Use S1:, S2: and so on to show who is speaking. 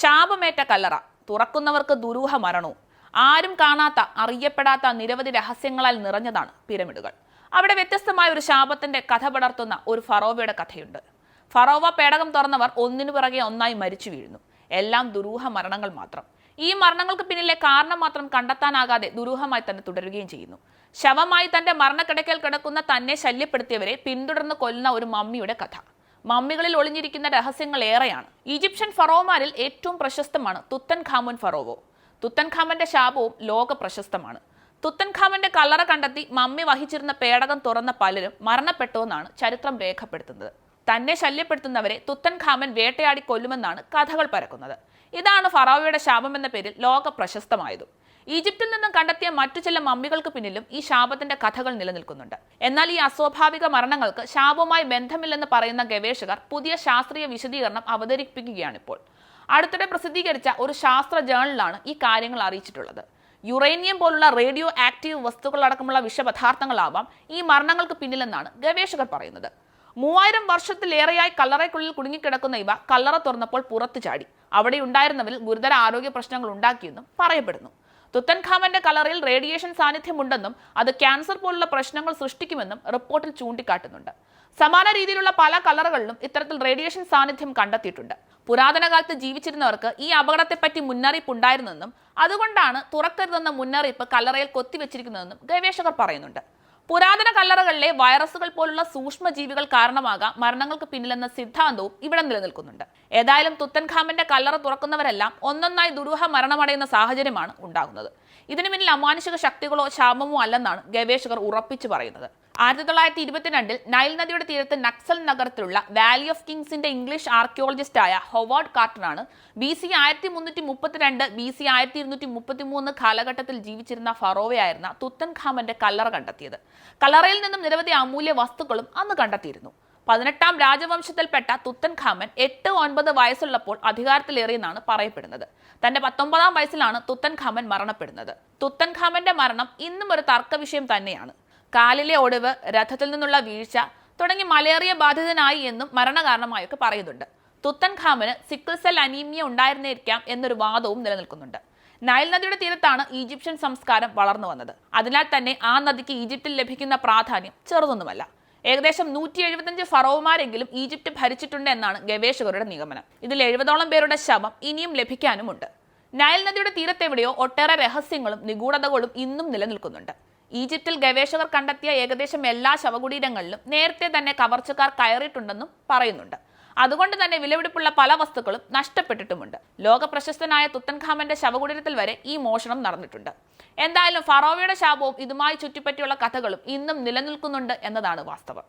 S1: ശാപമേറ്റ കല്ലറ. തുറക്കുന്നവർക്ക് ദുരൂഹ മരണവും. ആരും കാണാത്ത അറിയപ്പെടാത്ത നിരവധി രഹസ്യങ്ങളാൽ നിറഞ്ഞതാണ് പിരമിഡുകൾ. അവിടെ വ്യത്യസ്തമായ ഒരു ശാപത്തിന്റെ കഥ പടർത്തുന്ന ഒരു ഫറോവയുടെ കഥയുണ്ട്. ഫറോവ പേടകം തുറന്നവർ ഒന്നിനു പിറകെ ഒന്നായി മരിച്ചു വീഴുന്നു. എല്ലാം ദുരൂഹ മരണങ്ങൾ മാത്രം. ഈ മരണങ്ങൾക്ക് പിന്നിലെ കാരണം മാത്രം കണ്ടെത്താനാകാതെ ദുരൂഹമായി തന്നെ തുടരുകയും ചെയ്യുന്നു. ശവമായി തന്റെ മരണക്കിടക്കൽ കിടക്കുന്ന തന്നെ ശല്യപ്പെടുത്തിയവരെ പിന്തുടർന്ന് കൊല്ലുന്ന ഒരു മമ്മിയുടെ കഥ. മമ്മികളിൽ ഒളിഞ്ഞിരിക്കുന്ന രഹസ്യങ്ങൾ ഏറെയാണ്. ഈജിപ്ഷ്യൻ ഫറോമാരിൽ ഏറ്റവും പ്രശസ്തമാണ് തുത്തൻ ഖാമുൻ ഫറോവോ. തുത്തൻ ഖാമന്റെ ശാപവും ലോക പ്രശസ്തമാണ്. തുത്തൻ ഖാമന്റെ കല്ലറ കണ്ടെത്തി മമ്മി വഹിച്ചിരുന്ന പേടകം തുറന്ന പലരും മരണപ്പെട്ടുവെന്നാണ് ചരിത്രം രേഖപ്പെടുത്തുന്നത്. തന്നെ ശല്യപ്പെടുത്തുന്നവരെ തുത്തൻ ഖാമൻ വേട്ടയാടി കൊല്ലുമെന്നാണ് കഥകൾ പരക്കുന്നത്. ഇതാണ് ഫറോവയുടെ ശാപം എന്ന പേരിൽ ലോക പ്രശസ്തമായതും. ഈജിപ്തിൽ നിന്നും കണ്ടെത്തിയ മറ്റു ചില മമ്മികൾക്ക് പിന്നിലും ഈ ശാപത്തിന്റെ കഥകൾ നിലനിൽക്കുന്നുണ്ട്. എന്നാൽ ഈ അസ്വാഭാവിക മരണങ്ങൾക്ക് ശാപവുമായി ബന്ധമില്ലെന്ന് പറയുന്ന ഗവേഷകർ പുതിയ ശാസ്ത്രീയ വിശദീകരണം അവതരിപ്പിക്കുകയാണിപ്പോൾ. അടുത്തിടെ പ്രസിദ്ധീകരിച്ച ഒരു ശാസ്ത്ര ജേണലിലാണ് ഈ കാര്യങ്ങൾ അറിയിച്ചിട്ടുള്ളത്. യുറേനിയം പോലുള്ള റേഡിയോ ആക്റ്റീവ് വസ്തുക്കളടക്കമുള്ള വിഷപദാർത്ഥങ്ങളാവാം ഈ മരണങ്ങൾക്ക് പിന്നിലെന്നാണ് ഗവേഷകർ പറയുന്നത്. മൂവായിരം വർഷത്തിലേറെയായി കല്ലറയ്ക്കുള്ളിൽ കുടുങ്ങിക്കിടക്കുന്ന ഇവ കല്ലറ തുറന്നപ്പോൾ പുറത്തു ചാടി. അവിടെ ഉണ്ടായിരുന്നവരിൽ ഗുരുതര ആരോഗ്യ പ്രശ്നങ്ങൾ ഉണ്ടാക്കിയെന്നും പറയപ്പെടുന്നു. തുത്തൻഖാമന്റെ കളറിൽ റേഡിയേഷൻ സാന്നിധ്യമുണ്ടെന്നും അത് ക്യാൻസർ പോലുള്ള പ്രശ്നങ്ങൾ സൃഷ്ടിക്കുമെന്നും റിപ്പോർട്ടിൽ ചൂണ്ടിക്കാട്ടുന്നുണ്ട്. സമാന രീതിയിലുള്ള പല കളറുകളിലും ഇത്തരത്തിൽ റേഡിയേഷൻ സാന്നിധ്യം കണ്ടെത്തിയിട്ടുണ്ട്. പുരാതന കാലത്ത് ജീവിച്ചിരുന്നവർക്ക് ഈ അപകടത്തെപ്പറ്റി മുന്നറിയിപ്പ് ഉണ്ടായിരുന്നെന്നും അതുകൊണ്ടാണ് തുറക്കരുതെന്ന മുന്നറിയിപ്പ് കല്ലറയിൽ കൊത്തിവെച്ചിരിക്കുന്നതെന്നും ഗവേഷകർ പറയുന്നുണ്ട്. പുരാതന കല്ലറകളിലെ വൈറസുകൾ പോലുള്ള സൂക്ഷ്മജീവികൾ കാരണമാകാം മരണങ്ങൾക്ക് പിന്നിലെന്ന സിദ്ധാന്തവും ഇവിടെ നിലനിൽക്കുന്നുണ്ട്. ഏതായാലും തുത്തൻഖാമന്റെ കല്ലറ തുറക്കുന്നവരെല്ലാം ഒന്നൊന്നായി ദുരൂഹ മരണമടയുന്ന സാഹചര്യമാണ് ഉണ്ടാകുന്നത്. ഇതിനു പിന്നിൽ അമാനുഷിക ശക്തികളോ ശാപമോ അല്ലെന്നാണ് ഗവേഷകർ ഉറപ്പിച്ചു പറയുന്നത്. ആയിരത്തി തൊള്ളായിരത്തി ഇരുപത്തിരണ്ടിൽ നൈൽ നദിയുടെ തീരത്ത് നക്സൽ നഗരത്തിലുള്ള വാലി ഓഫ് കിങ്സിന്റെ ഇംഗ്ലീഷ് ആർക്കിയോളജിസ്റ്റായ ഹൊവാർഡ് കാർട്ടറാണ് ബി സി ആയിരത്തി മുന്നൂറ്റി മുപ്പത്തിരണ്ട് ബി സി ആയിരത്തി ഇരുന്നൂറ്റി മുപ്പത്തി മൂന്ന് കാലഘട്ടത്തിൽ ജീവിച്ചിരുന്ന ഫറോവയായിരുന്ന തുത്തൻ ഖാമന്റെ കല്ലറ കണ്ടെത്തിയത്. കല്ലറയിൽ നിന്നും നിരവധി അമൂല്യ വസ്തുക്കളും അന്ന് കണ്ടെത്തിയിരുന്നു. പതിനെട്ടാം രാജവംശത്തിൽപ്പെട്ട തുത്തൻ ഖാമൻ എട്ട് ഒൻപത് വയസ്സുള്ളപ്പോൾ അധികാരത്തിലേറിയെന്നാണ് പറയപ്പെടുന്നത്. തന്റെ പത്തൊമ്പതാം വയസ്സിലാണ് തുത്തൻ ഖാമൻ മരണപ്പെടുന്നത്. തുത്തൻ ഖാമന്റെ മരണം ഇന്നും ഒരു തർക്ക വിഷയം തന്നെയാണ്. കാലിലെ ഒടിവ് രഥത്തിൽ നിന്നുള്ള വീഴ്ച തുടങ്ങി മലേറിയ ബാധിതനായി എന്നും മരണകാരണമായൊക്കെ പറയുന്നുണ്ട്. തുത്തൻ ഖാമന് സിക്കിൾ സെൽ അനീമിയ ഉണ്ടായിരുന്നേക്കാം എന്നൊരു വാദവും നിലനിൽക്കുന്നുണ്ട്. നൈൽ നദിയുടെ തീരത്താണ് ഈജിപ്ഷ്യൻ സംസ്കാരം വളർന്നു വന്നത്. അതിനാൽ തന്നെ ആ നദിക്ക് ഈജിപ്തിൽ ലഭിക്കുന്ന പ്രാധാന്യം ചെറുതൊന്നുമല്ല. ഏകദേശം നൂറ്റി എഴുപത്തഞ്ച് ഫറോമാരെങ്കിലും ഈജിപ്ത് ഭരിച്ചിട്ടുണ്ട് എന്നാണ് ഗവേഷകരുടെ നിഗമനം. ഇതിൽ എഴുപതോളം പേരുടെ ശവം ഇനിയും ലഭിക്കാനുമുണ്ട്. നൈൽ നദിയുടെ തീരത്തെവിടെയോ ഒട്ടേറെ രഹസ്യങ്ങളും നിഗൂഢതകളും ഇന്നും നിലനിൽക്കുന്നുണ്ട്. ഈജിപ്തിൽ ഗവേഷകർ കണ്ടെത്തിയ ഏകദേശം എല്ലാ ശവകുടീരങ്ങളിലും നേരത്തെ തന്നെ കവർച്ചക്കാർ കയറിയിട്ടുണ്ടെന്നും പറയുന്നുണ്ട്. അതുകൊണ്ട് തന്നെ വിലപിടിപ്പുള്ള പല വസ്തുക്കളും നഷ്ടപ്പെട്ടിട്ടുമുണ്ട്. ലോക പ്രശസ്തനായ തുത്തൻഖാമന്റെ ശവകുടീരത്തിൽ വരെ ഈ മോഷണം നടന്നിട്ടുണ്ട്. എന്തായാലും ഫറോവയുടെ ശാപവും ഇതുമായി ചുറ്റിപ്പറ്റിയുള്ള കഥകളും ഇന്നും നിലനിൽക്കുന്നുണ്ട് എന്നതാണ് വാസ്തവം.